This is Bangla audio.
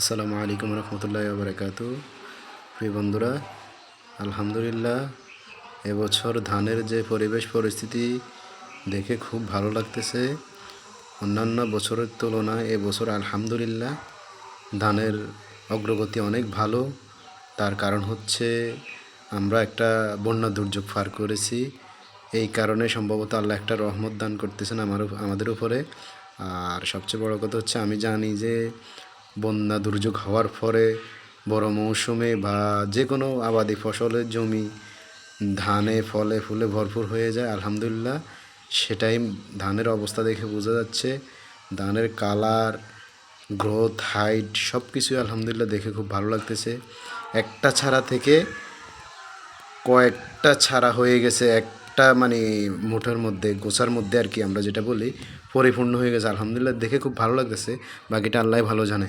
আসসালামু আলাইকুম রহমতুল্লাহ বারকাত প্রিয় বন্ধুরা, আলহামদুলিল্লাহ, এবছর ধানের যে পরিবেশ পরিস্থিতি দেখে খুব ভালো লাগতেছে। অন্যান্য বছরের তুলনায় এবছর আলহামদুলিল্লাহ ধানের অগ্রগতি অনেক ভালো। তার কারণ হচ্ছে আমরা একটা বন্যা দুর্যোগ পার করেছি। এই কারণে সম্ভবত আল্লাহ একটা রহমত দান করতেছেন আমার আমাদের উপরে। আর সবচেয়ে বড় কথা হচ্ছে আমি জানি যে বন্যা দুর্যোগ হওয়ার পরে বড় মৌসুমে বা যে কোনো আবাদি ফসলের জমি, ধানে, ফলে ফুলে ভরপুর হয়ে যায়, আলহামদুলিল্লাহ। সেটাই ধানের অবস্থা দেখে বোঝা যাচ্ছে। ধানের কালার, গ্রোথ, হাইট সব কিছুই আলহামদুলিল্লাহ দেখে খুব ভালো লাগতেছে। একটা ছাড়া থেকে কয়েকটা ছাড়া হয়ে গেছে একটা মানে মুঠোর মধ্যে, গোছার মধ্যে আর কি আমরা যেটা বলি, পরিপূর্ণ হয়ে গেছে। আলহামদুলিল্লাহ, দেখে খুব ভালো লাগতেছে। বাকিটা আল্লাহ ভালো জানে।